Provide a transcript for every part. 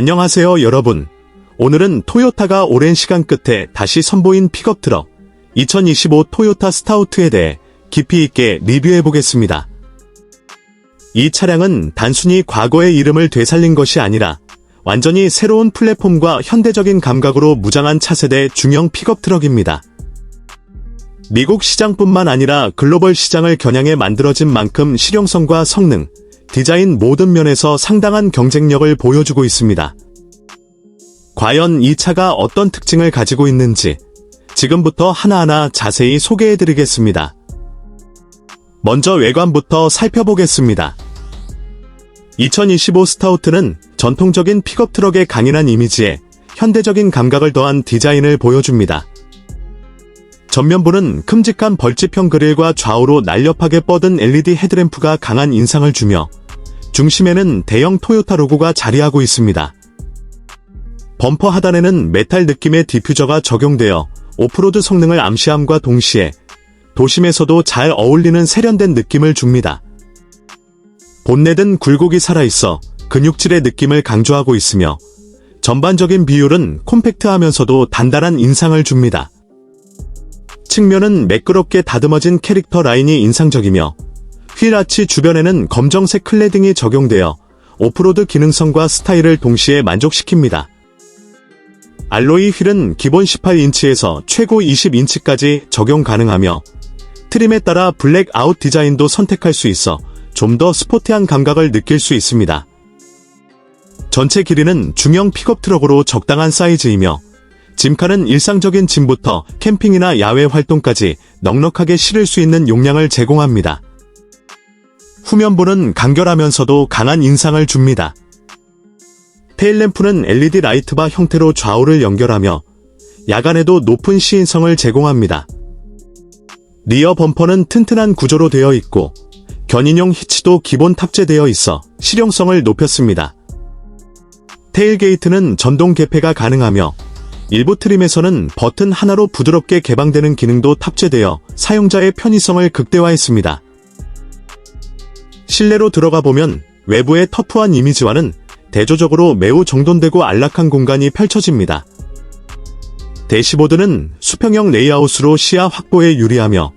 안녕하세요 여러분. 오늘은 토요타가 오랜 시간 끝에 다시 선보인 픽업 트럭 2025 토요타 스타우트에 대해 깊이 있게 리뷰해 보겠습니다. 이 차량은 단순히 과거의 이름을 되살린 것이 아니라 완전히 새로운 플랫폼과 현대적인 감각으로 무장한 차세대 중형 픽업 트럭입니다. 미국 시장뿐만 아니라 글로벌 시장을 겨냥해 만들어진 만큼 실용성과 성능, 디자인 모든 면에서 상당한 경쟁력을 보여주고 있습니다. 과연 이 차가 어떤 특징을 가지고 있는지 지금부터 하나하나 자세히 소개해 드리겠습니다. 먼저 외관부터 살펴보겠습니다. 2025 스타우트는 전통적인 픽업 트럭의 강인한 이미지에 현대적인 감각을 더한 디자인을 보여줍니다. 전면부는 큼직한 벌집형 그릴과 좌우로 날렵하게 뻗은 LED 헤드램프가 강한 인상을 주며 중심에는 대형 토요타 로고가 자리하고 있습니다. 범퍼 하단에는 메탈 느낌의 디퓨저가 적용되어 오프로드 성능을 암시함과 동시에 도심에서도 잘 어울리는 세련된 느낌을 줍니다. 본넷은 굴곡이 살아있어 근육질의 느낌을 강조하고 있으며 전반적인 비율은 콤팩트하면서도 단단한 인상을 줍니다. 측면은 매끄럽게 다듬어진 캐릭터 라인이 인상적이며 휠 아치 주변에는 검정색 클레딩이 적용되어 오프로드 기능성과 스타일을 동시에 만족시킵니다. 알로이 휠은 기본 18인치에서 최고 20인치까지 적용 가능하며 트림에 따라 블랙 아웃 디자인도 선택할 수 있어 좀 더 스포티한 감각을 느낄 수 있습니다. 전체 길이는 중형 픽업 트럭으로 적당한 사이즈이며 짐칸은 일상적인 짐부터 캠핑이나 야외 활동까지 넉넉하게 실을 수 있는 용량을 제공합니다. 후면부는 간결하면서도 강한 인상을 줍니다. 테일램프는 LED 라이트바 형태로 좌우를 연결하며 야간에도 높은 시인성을 제공합니다. 리어 범퍼는 튼튼한 구조로 되어 있고 견인용 히치도 기본 탑재되어 있어 실용성을 높였습니다. 테일게이트는 전동 개폐가 가능하며 일부 트림에서는 버튼 하나로 부드럽게 개방되는 기능도 탑재되어 사용자의 편의성을 극대화했습니다. 실내로 들어가 보면 외부의 터프한 이미지와는 대조적으로 매우 정돈되고 안락한 공간이 펼쳐집니다. 대시보드는 수평형 레이아웃으로 시야 확보에 유리하며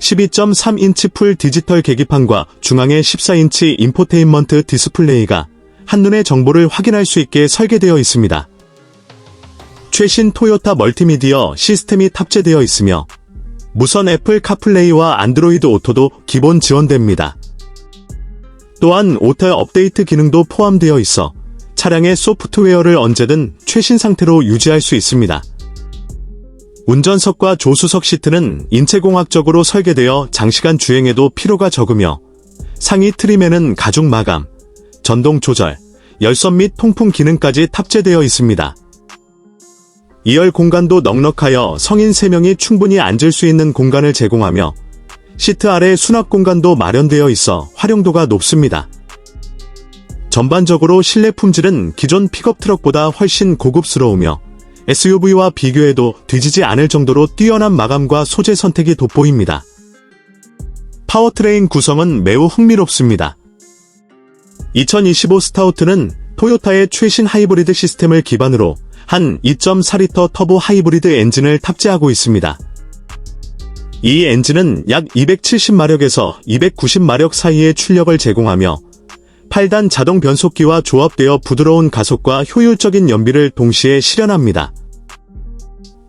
12.3인치 풀 디지털 계기판과 중앙에 14인치 인포테인먼트 디스플레이가 한눈에 정보를 확인할 수 있게 설계되어 있습니다. 최신 토요타 멀티미디어 시스템이 탑재되어 있으며 무선 애플 카플레이와 안드로이드 오토도 기본 지원됩니다. 또한 오토 업데이트 기능도 포함되어 있어 차량의 소프트웨어를 언제든 최신 상태로 유지할 수 있습니다. 운전석과 조수석 시트는 인체공학적으로 설계되어 장시간 주행에도 피로가 적으며 상위 트림에는 가죽 마감, 전동 조절, 열선 및 통풍 기능까지 탑재되어 있습니다. 2열 공간도 넉넉하여 성인 3명이 충분히 앉을 수 있는 공간을 제공하며 시트 아래 수납 공간도 마련되어 있어 활용도가 높습니다. 전반적으로 실내 품질은 기존 픽업 트럭보다 훨씬 고급스러우며 SUV와 비교해도 뒤지지 않을 정도로 뛰어난 마감과 소재 선택이 돋보입니다. 파워트레인 구성은 매우 흥미롭습니다. 2025 스타우트는 토요타의 최신 하이브리드 시스템을 기반으로 한 2.4리터 터보 하이브리드 엔진을 탑재하고 있습니다. 이 엔진은 약 270마력에서 290마력 사이의 출력을 제공하며 8단 자동 변속기와 조합되어 부드러운 가속과 효율적인 연비를 동시에 실현합니다.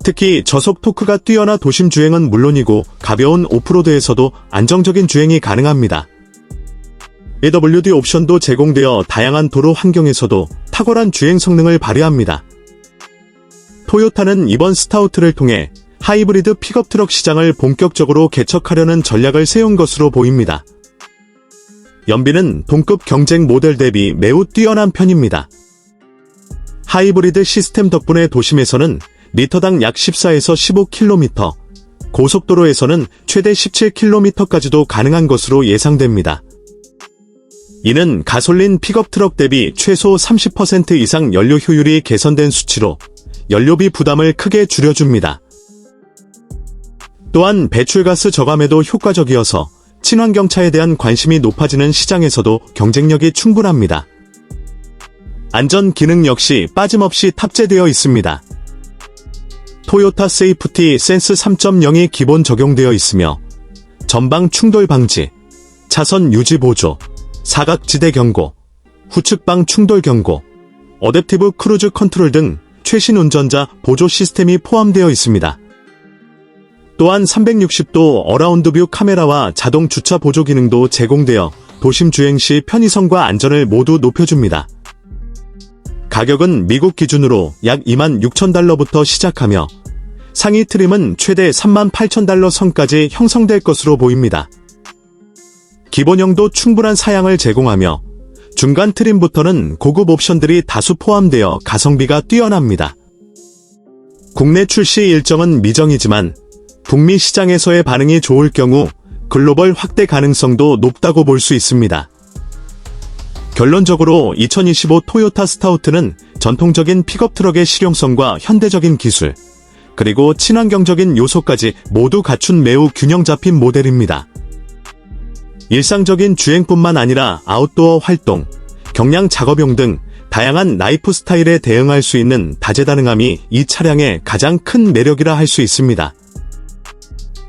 특히 저속 토크가 뛰어나 도심 주행은 물론이고 가벼운 오프로드에서도 안정적인 주행이 가능합니다. AWD 옵션도 제공되어 다양한 도로 환경에서도 탁월한 주행 성능을 발휘합니다. 토요타는 이번 스타우트를 통해 하이브리드 픽업 트럭 시장을 본격적으로 개척하려는 전략을 세운 것으로 보입니다. 연비는 동급 경쟁 모델 대비 매우 뛰어난 편입니다. 하이브리드 시스템 덕분에 도심에서는 리터당 약 14에서 15km, 고속도로에서는 최대 17km까지도 가능한 것으로 예상됩니다. 이는 가솔린 픽업 트럭 대비 최소 30% 이상 연료 효율이 개선된 수치로 연료비 부담을 크게 줄여줍니다. 또한 배출가스 저감에도 효과적이어서 친환경차에 대한 관심이 높아지는 시장에서도 경쟁력이 충분합니다. 안전 기능 역시 빠짐없이 탑재되어 있습니다. 토요타 세이프티 센스 3.0이 기본 적용되어 있으며 전방 충돌 방지, 차선 유지 보조, 사각지대 경고, 후측방 충돌 경고, 어댑티브 크루즈 컨트롤 등 최신 운전자 보조 시스템이 포함되어 있습니다. 또한 360도 어라운드 뷰 카메라와 자동 주차 보조 기능도 제공되어 도심 주행 시 편의성과 안전을 모두 높여줍니다. 가격은 미국 기준으로 약 2만 6천 달러부터 시작하며 상위 트림은 최대 3만 8천 달러 선까지 형성될 것으로 보입니다. 기본형도 충분한 사양을 제공하며 중간 트림부터는 고급 옵션들이 다수 포함되어 가성비가 뛰어납니다. 국내 출시 일정은 미정이지만 북미 시장에서의 반응이 좋을 경우 글로벌 확대 가능성도 높다고 볼 수 있습니다. 결론적으로 2025 토요타 스타우트는 전통적인 픽업 트럭의 실용성과 현대적인 기술, 그리고 친환경적인 요소까지 모두 갖춘 매우 균형 잡힌 모델입니다. 일상적인 주행뿐만 아니라 아웃도어 활동, 경량 작업용 등 다양한 라이프 스타일에 대응할 수 있는 다재다능함이 이 차량의 가장 큰 매력이라 할 수 있습니다.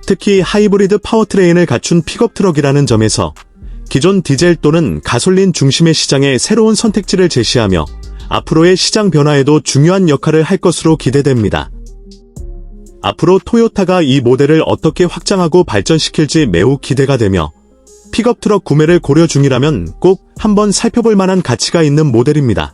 특히 하이브리드 파워트레인을 갖춘 픽업 트럭이라는 점에서 기존 디젤 또는 가솔린 중심의 시장에 새로운 선택지를 제시하며 앞으로의 시장 변화에도 중요한 역할을 할 것으로 기대됩니다. 앞으로 토요타가 이 모델을 어떻게 확장하고 발전시킬지 매우 기대가 되며 픽업 트럭 구매를 고려 중이라면 꼭 한번 살펴볼 만한 가치가 있는 모델입니다.